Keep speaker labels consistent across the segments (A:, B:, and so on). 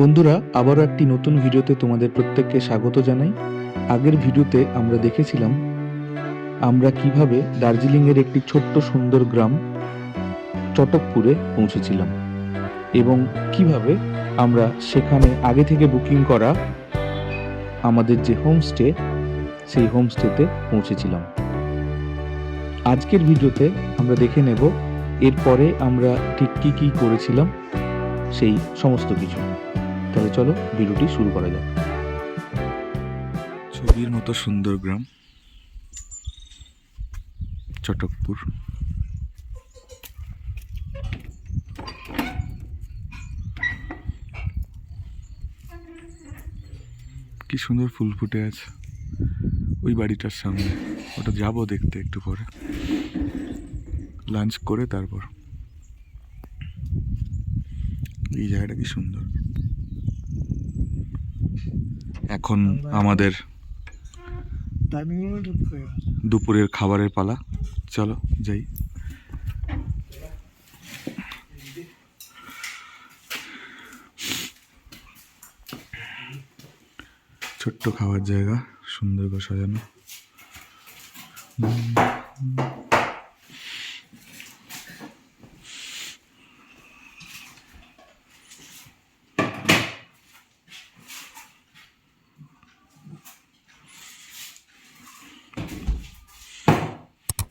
A: বন্ধুরা, আবারও একটি নতুন ভিডিওতে তোমাদের প্রত্যেককে স্বাগত জানাই। আগের ভিডিওতে আমরা দেখেছিলাম আমরা কীভাবে দার্জিলিংয়ের একটি ছোট্ট সুন্দর গ্রাম চটকপুরে পৌঁছেছিলাম এবং কীভাবে আমরা সেখানে আগে থেকে বুকিং করা আমাদের যে হোমস্টে, সেই হোমস্টেতে পৌঁছেছিলাম। আজকের ভিডিওতে আমরা দেখে নেব এরপরে আমরা ঠিক কী কী করেছিলাম, সেই সমস্ত কিছু। তাহলে চলো, ভিডিওটি শুরু করা যাক। ছবির মতো সুন্দর গ্রাম। চটকপুর। কি সুন্দর ফুল ফুটে আছে। ওই বাড়িটার সামনে। ওটা যাব দেখতে একটু পরে। লাঞ্চ করে তারপর। এই জায়গাটা কি সুন্দর। এখন আমাদের। দুপুরের খাবারের পালা চলো যাই ছোট্ট খাওয়ার জায়গা সুন্দর করে সাজানো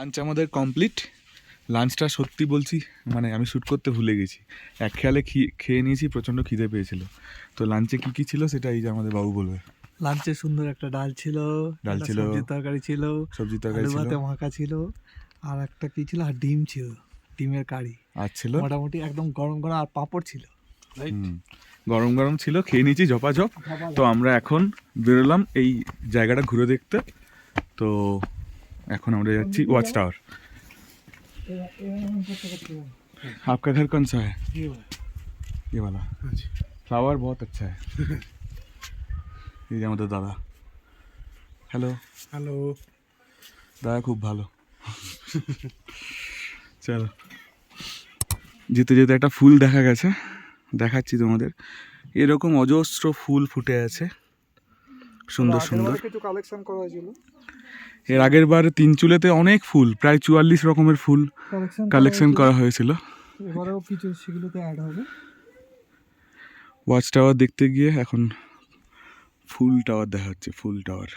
A: লাঞ্চ আমাদের কমপ্লিট লাঞ্চটা সত্যি বলছি মানে আমি শ্যুট করতে ভুলে গেছি। এক খেয়ালে খি- খেয়ে নিয়েছি প্রচণ্ড খিদে পেয়েছিল। তো লাঞ্চে কী কী ছিল সেটা এই যে আমাদের বাবু বলবে।
B: লাঞ্চে সুন্দর একটা ডাল ছিল
A: ডাল ছিল।
B: সবজির তরকারি ছিল
A: সবজি তরকারি ছিল।
B: ভাতে মাখা ছিল আর একটা কি ছিল আর ডিম ছিল ডিমের কারি।
A: আর ছিল?
B: মোটামুটি একদম গরম গরম আর পাঁপড় ছিল।
A: হুম, গরম গরম ছিল খেয়ে নিয়েছি ঝপাঝপ। তো আমরা এখন বেরোলাম এই জায়গাটা ঘুরে দেখতে। তো এখন আমরা যাচ্ছি ওয়াচ টাওয়ার आपका घर कौन सा है ये वाला फ्लावर बहुत अच्छा है এই যে আমাদের দাদা হ্যালো
B: হ্যালো
A: দাদা খুব ভালো চলো যেতে যেতে একটা ফুল দেখা গেছে দেখাচ্ছি তোমাদের এরকম অজস্র ফুল ফুটে আছে সুন্দর সুন্দর
B: কিছু কালেকশন করা হয়েছিল
A: এর আগের বার তিন চুলেতে অনেক ফুল প্রায় চুয়াল্লিশ রকমের ফুল
B: কালেকশন
A: করা হয়েছিল।
B: এবারেও কিছু সেগুলোতে অ্যাড হবে?
A: ওয়াচ টাওয়ার দেখতে গিয়ে এখন ফুল টাওয়ার দেখা যাচ্ছে ফুল টাওয়ার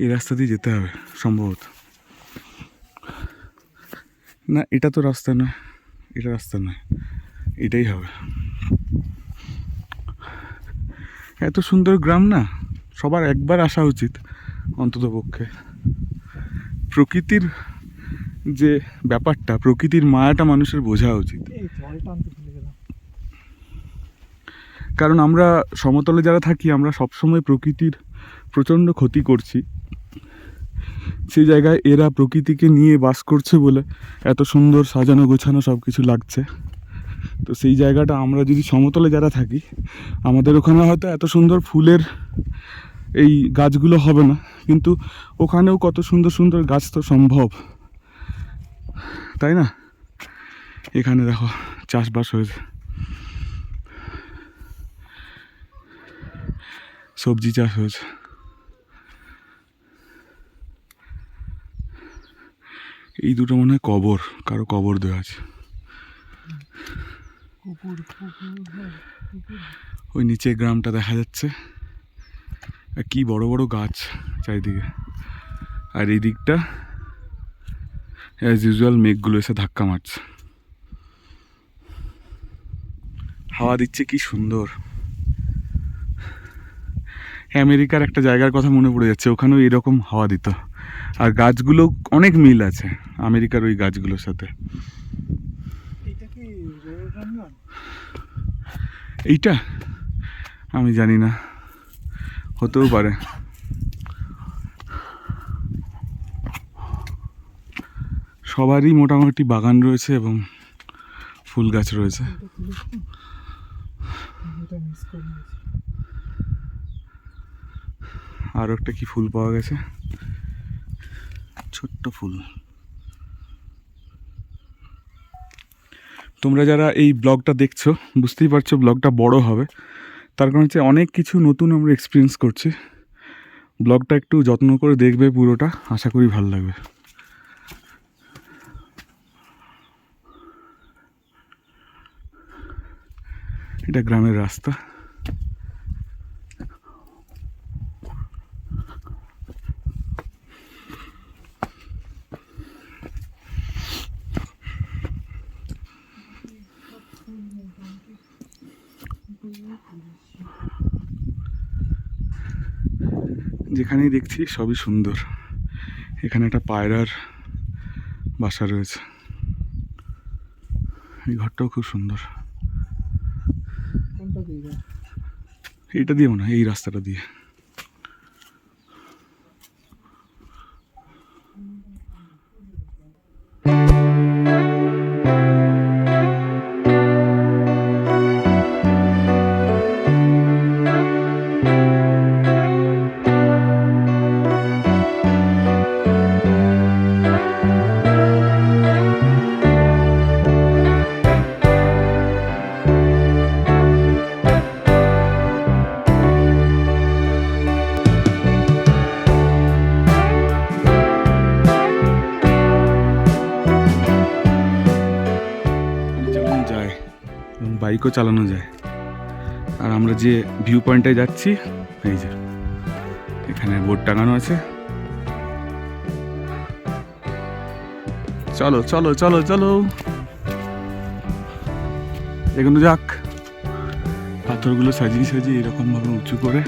A: এই রাস্তা দিয়ে যেতে হবে সম্ভবত। না এটা তো রাস্তা নয় এটা রাস্তা নয় এটাই হবে। এত সুন্দর গ্রাম না? সবার একবার আসা উচিত অন্তত পক্ষে। প্রকৃতির যে ব্যাপারটা প্রকৃতির মায়াটা মানুষের বোঝা উচিত। কারণ আমরা সমতলে যারা থাকি আমরা সবসময় প্রকৃতির প্রচণ্ড ক্ষতি করছি। সেই জায়গায় এরা প্রকৃতিকে নিয়ে বাস করছে বলে এত সুন্দর সাজানো গোছানো সব কিছু লাগছে। তো সেই জায়গাটা আমরা যদি সমতলে যারা থাকি আমাদের ওখানে হয়তো এত সুন্দর ফুলের এই গাছগুলো হবে না। কিন্তু ওখানেও কত সুন্দর সুন্দর গাছ তো সম্ভব। তাই না? এখানে দেখো চাষবাস হয়েছে। সবজি চাষ হয়েছে। এই দুটো মনে হয় কবর কারও কবর দেওয়া আছে।
B: হ্যাঁ,
A: ওই নিচে গ্রামটা দেখা যাচ্ছে। কি বড় বড় গাছ চারিদিকে। আর এই দিকটা অ্যাজ ইউজুয়াল মেঘগুলো এসে ধাক্কা মারছে। হাওয়া দিচ্ছে কি সুন্দর। আমেরিকার একটা জায়গার কথা মনে পড়ে যাচ্ছে ওখানেও এরকম হাওয়া দিত। আর গাছগুলো অনেক মিল আছে আমেরিকার ওই গাছগুলোর সাথে? এইটা? আমি জানি না। হতেও পারে। সবারই মোটামুটি বাগান রয়েছে এবং ফুল গাছ রয়েছে। আরও একটা কি ফুল পাওয়া গেছে? ছোট্ট ফুল।
C: তোমরা যারা এই ব্লগটা দেখছ, বুঝতেই পারছ ব্লগটা বড় হবে। তার কারণ হচ্ছে অনেক কিছু নতুন আমরা এক্সপিরিয়েন্স করছি। ব্লগটা একটু যত্ন করে দেখবে পুরোটা, আশা করি ভালো লাগবে। এটা গ্রামের রাস্তা। যেখানেই দেখছি সবই সুন্দর। এখানে একটা পায়রার বাসা রয়েছে। এই ঘরটাও খুব সুন্দর। এটা দিয়েও না এই রাস্তাটা দিয়ে। বাইকও চালানো যায়। আর আমরা যে ভিউ পয়েন্টে যাচ্ছি, এই যে, এখানে বোর্ড টাঙানো আছে। চলো চলো চলো চলো। এগুলো যাক। পাথরগুলো সাজিয়ে সাজিয়ে এরকম ভাবে উঁচু করে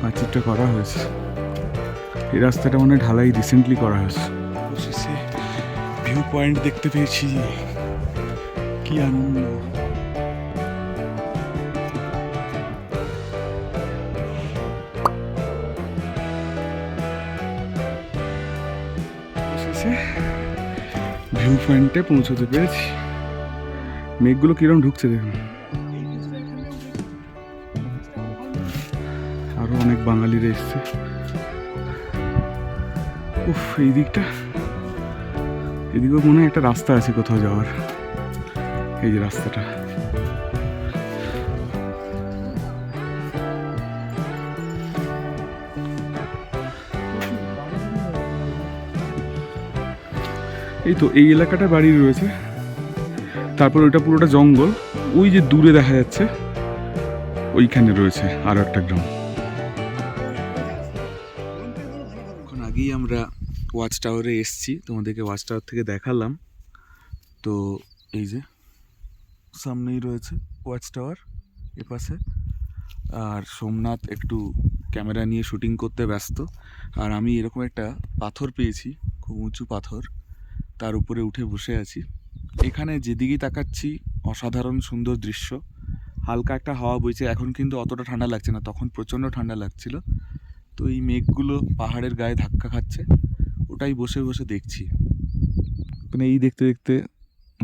C: পাঁচিরটা করা হয়েছে। এই রাস্তাটা মানে ঢালাই রিসেন্টলি করা হয়েছে। ভিউ পয়েন্ট দেখতে পেয়েছি। কি আনন্দ। অবশেষে ভিউ পয়েন্টে পৌঁছতে পেরেছি। মেঘগুলো কিরম ঢুকছে দেখুন। আরও অনেক বাঙালিরা এসছে। উফ, এই দিকটা। এদিকেও মনে হয় একটা রাস্তা আছে কোথাও যাওয়ার। এই যে রাস্তাটা। এই তো, এই এলাকাটা বাড়ি রয়েছে। তারপর ওইটা পুরোটা জঙ্গল। ওই যে দূরে দেখা যাচ্ছে, ওইখানে রয়েছে আরও একটা গ্রাম। আগেই আমরা ওয়াচ টাওয়ারে এসছি, তোমাদেরকে ওয়াচ টাওয়ার থেকে দেখালাম। তো এই যে, সামনেই রয়েছে ওয়াচ টাওয়ার এপাশে আর সোমনাথ একটু ক্যামেরা নিয়ে শুটিং করতে ব্যস্ত। আর আমি এরকম একটা পাথর পেয়েছি, খুব উঁচু পাথর। তার উপরে উঠে বসে আছি। এখানে যেদিকেই তাকাচ্ছি, অসাধারণ সুন্দর দৃশ্য। হালকা একটা হাওয়া বইছে, এখন কিন্তু অতটা ঠান্ডা লাগছে না, তখন প্রচণ্ড ঠান্ডা লাগছিল। তো এই মেঘগুলো পাহাড়ের গায়ে ধাক্কা খাচ্ছে, ওটাই বসে বসে দেখছি। মানে এই দেখতে দেখতে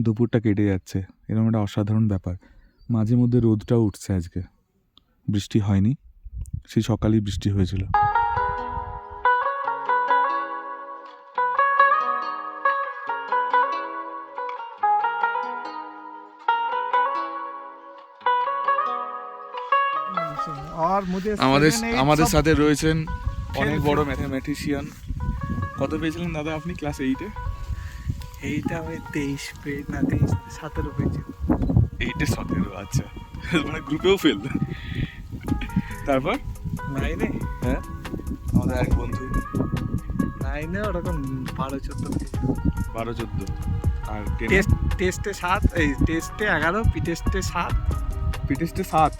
C: দুপুরটা কেটে যাচ্ছে, এরকম একটা অসাধারণ ব্যাপার। মাঝে মধ্যে রোদটাও উঠছে আজকে। বৃষ্টি হয়নি, সেই সকালেই বৃষ্টি হয়েছিল। আমাদের
B: 7, 8
C: আমাদের সাথে রয়েছেন অনেক বড় ম্যাথামেটিশিয়ান। কত পেয়েছিলেন দাদা আপনি ক্লাস এইটে
B: এইটা আমি তেইশ পেজ না তেইশ সতেরো পেয়েছি।
C: এইটে সতেরো আচ্ছা। মানে গ্রুপেও ফেল তারপর?
B: নাইনে
C: হ্যাঁ। আমাদের এক বন্ধু।
B: নাইনে ওরকম বারো চোদ্দ
C: বারো চোদ্দ। আর
B: টেস্টে সাত এই টেস্টে এগারো পি টেস্টে সাত।
C: পিটেস্টে সাত।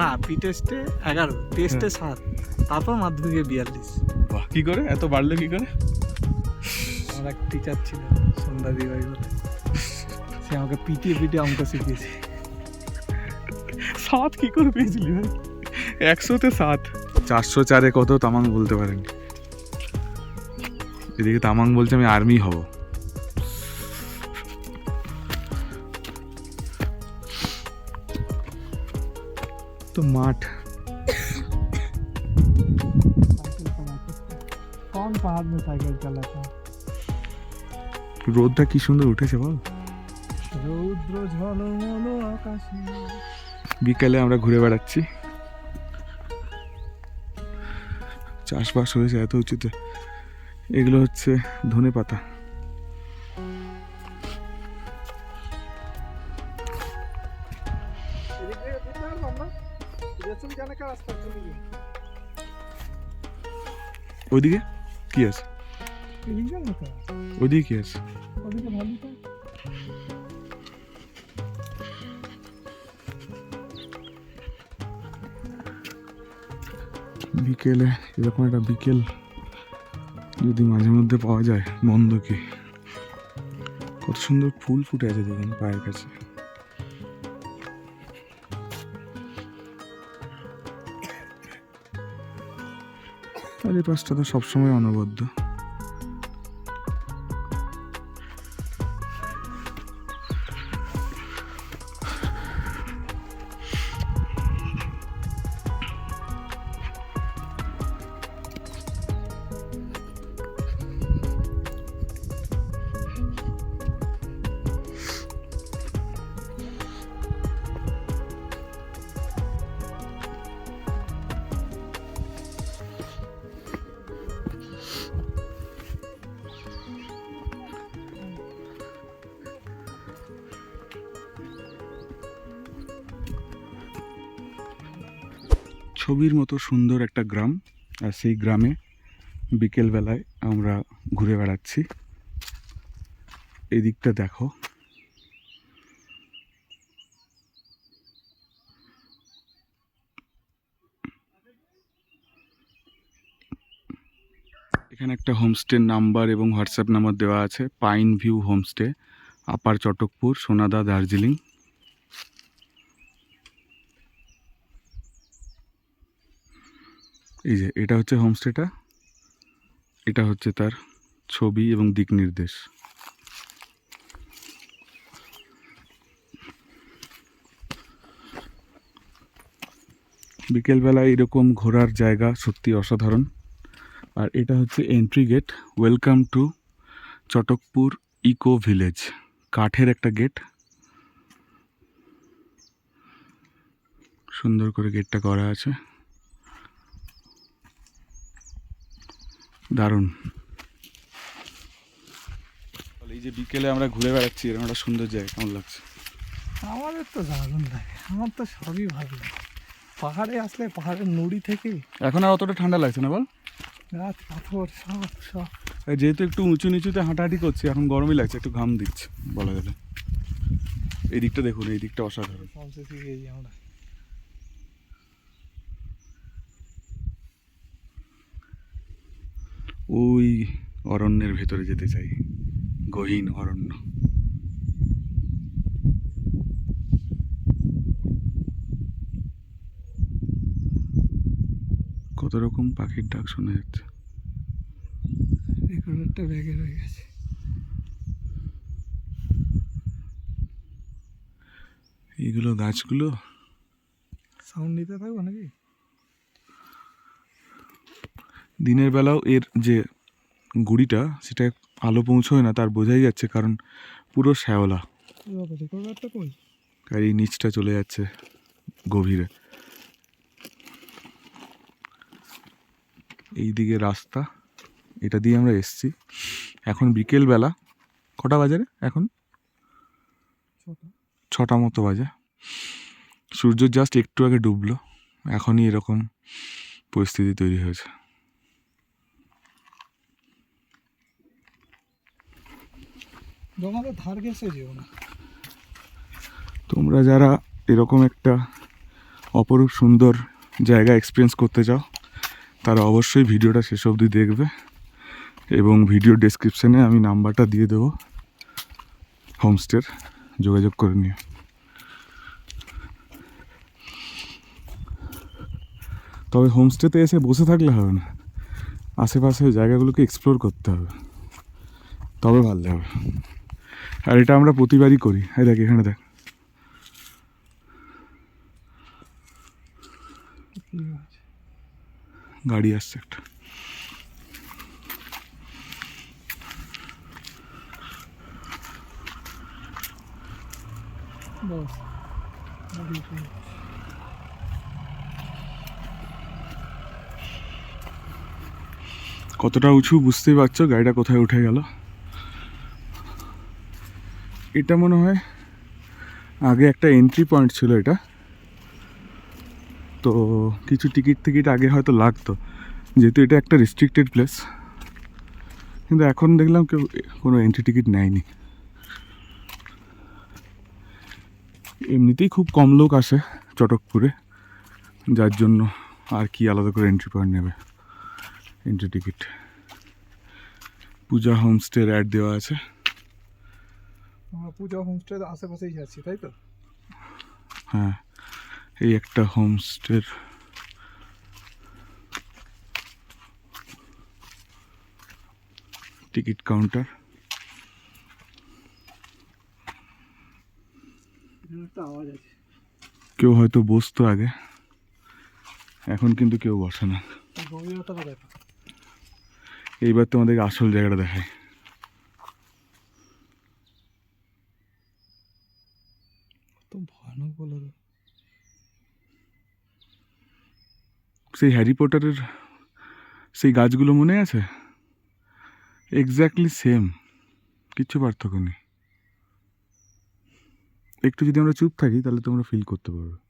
B: না পি টেস্টে এগারো টেস্টে সাত তারপর মাধ্যমিকে বিয়াল্লিশ।
C: বাহ কি করে? এত বাড়লো কি করে?
B: আমার এক টিচার ছিল সন্ধ্যা দিবাই বলে সে আমাকে পিটিয়ে পিটিয়ে অঙ্ক শিখিয়েছে।
C: সাত কি করে পেয়েছিলি ভাই? একশোতে সাত। চারশো চারে কত? তামাং বলতে পারেন এদিকে তামাং বলছে আমি আর্মি হব। তো মাঠ।
B: কম পাহাড় মে সাইকেল চালাতা
C: রোদটা কি সুন্দর উঠেছে বল?
B: রৌদ্র ঝলমল আকাশে।
C: বিকালে আমরা ঘুরে বেড়াচ্ছি। চাষবাস হয়েছে এত উচিত। এগুলো হচ্ছে ধনে পাতা ওইদিকে? কি আছে? ওইদিকে কি আছে?
B: ওদিকে
C: বিকেলে এরকম একটা বিকেল যদি মাঝে মধ্যে পাওয়া যায় মন্দ কি? কত সুন্দর ফুল ফুটে আছে দেখুন পায়ের কাছে। এই পাশটা তো সবসময় অনবদ্য। ছবির মতো সুন্দর একটা গ্রাম, আর সেই গ্রামে বিকেলবেলায় আমরা ঘুরে বেড়াচ্ছি। এদিকটা দেখো। এখানে একটা হোমস্টের নাম্বার এবং হোয়াটসঅ্যাপ নাম্বার দেওয়া আছে, pine view homestay, upper Chatakpur, Sonada, Darjeeling. এই যে, এটা হচ্ছে হোমস্টেটা এটা হচ্ছে তার ছবি এবং দিক নির্দেশ। বিকেলবেলা এরকম ঘোরার জায়গা সত্যি অসাধারণ। আর এটা হচ্ছে entry gate welcome to Chatakpur eco village কাঠের একটা গেট সুন্দর করে গেটটা করা আছে। দারুণ। এই যে বিকেলে আমরা ঘুরে বেড়াচ্ছি এরকম একটা সুন্দর জায়গা কেমন লাগছে?
B: আমাদের তো দারুণ লাগে আমার তো সবই ভালো লাগে। পাহাড়ে আসলে পাহাড়ের নুড়ি থেকে
C: এখন আর অতটা ঠান্ডা লাগছে না বল?
B: গাছ পাথর সব সব।
C: যেহেতু একটু উঁচু নিচুতে হাঁটাহাঁটি করছি এখন গরমই লাগছে একটু ঘাম দিচ্ছে বলা গেলে। এই দিকটা দেখুন এই দিকটা অসাধারণ।
B: আমরা।
C: ওই অরণ্যের ভেতরে যেতে চাই। গহীন অরণ্য। কত রকম পাখির ডাক শোনা যাচ্ছে।
B: রেকর্ডারটা ব্যাগে রয়ে গেছে।
C: এইগুলো গাছগুলো?
B: সাউন্ড নিতে থাকব নাকি?
C: দিনের বেলাও এর যে গুড়িটা, সেটা আলো পৌঁছয় না, তার বোঝাই যাচ্ছে কারণ পুরো শ্যাওলা। আর এই নিচটা চলে যাচ্ছে গভীরে। এই দিকে রাস্তা, এটা দিয়ে আমরা এসছি। এখন বিকেলবেলা, কটা বাজারে এখন?
B: ছটা
C: মতো বাজে। সূর্য জাস্ট একটু আগে ডুবলো, এখনই এরকম পরিস্থিতি তৈরি হয়েছে।
B: তোমাদের ধার যেও না।
C: তোমরা যারা এরকম একটা অপরূপ সুন্দর জায়গা এক্সপিরিয়েন্স করতে চাও, তারা অবশ্যই ভিডিওটা শেষ অবধি দেখবে এবং ভিডিও ডেসক্রিপশানে আমি নাম্বারটা দিয়ে দেবো। হোমস্টের যোগাযোগ করে নিও। তবে হোমস্টেতে এসে বসে থাকলে হবে না। আশেপাশে জায়গাগুলোকে এক্সপ্লোর করতে হবে। তবে ভালো লাগবে। আর এটা আমরা প্রতিবারই করি। এই দেখ, এখানে দেখ। গাড়ি আসছে একটা। কতটা উঁচু বুঝতেই পারছ গাড়িটা কোথায় উঠে গেল? এটা মনে হয় আগে একটা এন্ট্রি পয়েন্ট ছিল এটা। তো কিছু টিকিট টিকিট আগে হয়তো লাগতো। যেহেতু এটা একটা রেস্ট্রিক্টেড প্লেস কিন্তু এখন দেখলাম কেউ কোনো এন্ট্রি টিকিট নেয়নি। এমনিতেই খুব কম লোক আসে চটকপুরে, যার জন্য আর কি আলাদা করে এন্ট্রি পয়েন্ট নেবে এন্ট্রি টিকিট পূজা হোমস্টের অ্যাড দেওয়া আছে।
B: আমরা পূজা হোমস্টের আশেপাশেই যাচ্ছি তাই তো?
C: হ্যাঁ এই একটা হোমস্টের টিকিট কাউন্টার। কেউ হয়তো বসতো আগে এখন কিন্তু কেউ বসে না। এইবার তোমাদেরকে আসল জায়গাটা দেখায়
B: কত ভয়ানক বলো তো
C: সেই হ্যারি পটারের সেই গাছগুলো মনে আছে? এক্স্যাক্টলি সেম কিচ্ছু পার্থক্য নেই। একটু যদি আমরা চুপ থাকি, তাহলে তোমরা ফিল করতে পারবে।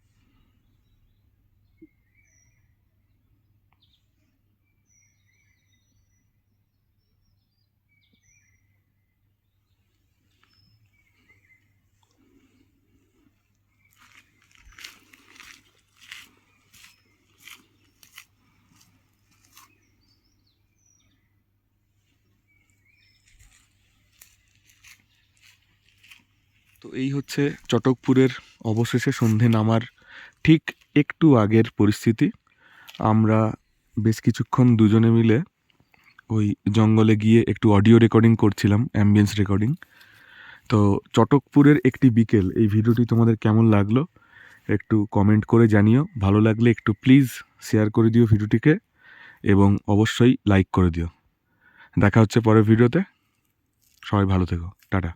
C: তো এই হচ্ছে চটকপুরের অবশেষে সন্ধে নামার ঠিক একটু আগের পরিস্থিতি। আমরা বেশ কিছুক্ষণ দুজনে মিলে ওই জঙ্গলে গিয়ে একটু অডিও রেকর্ডিং করছিলাম অ্যাম্বিয়েন্স রেকর্ডিং তো চটকপুরের একটি বিকেল, এই ভিডিওটি তোমাদের কেমন লাগল একটু কমেন্ট করে জানিও। ভালো লাগলে একটু প্লিজ শেয়ার করে দিও ভিডিওটিকে এবং অবশ্যই লাইক করে দিও। দেখা হচ্ছে পরের ভিডিওতে। সবাই ভালো থেকো। টাটা।